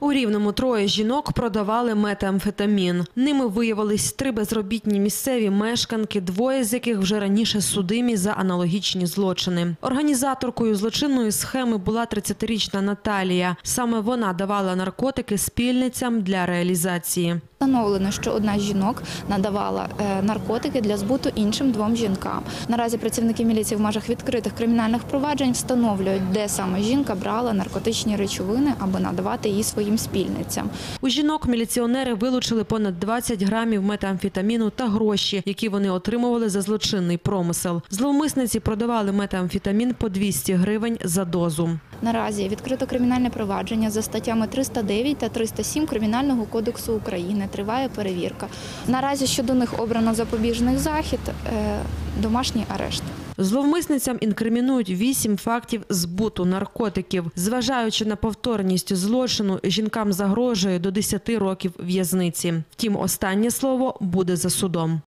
У Рівному троє жінок продавали метамфетамін. Ними виявились три безробітні місцеві мешканки, двоє з яких вже раніше судимі за аналогічні злочини. Організаторкою злочинної схеми була 30-річна Наталія. Саме вона давала наркотики спільницям для реалізації. Встановлено, що одна з жінок надавала е, наркотики для збуту іншим двом жінкам. Наразі працівники міліції в межах відкритих кримінальних проваджень встановлюють, де саме жінка брала наркотичні речовини, аби надавати її своїм спільницям. У жінок міліціонери вилучили понад 20 грамів метамфетаміну та гроші, які вони отримували за злочинний промисел. Зловмисниці продавали метамфетамін по 200 гривень за дозу. Наразі відкрито кримінальне провадження за статтями 309 та 307 Кримінального кодексу України. Триває перевірка. Наразі щодо них обрано запобіжний захід, е, домашній арешт. Зловмисницям інкримінують вісім фактів збуту наркотиків. Зважаючи на повторність злочину, жінкам загрожує до 10 років в'язниці. Втім, останнє слово буде за судом.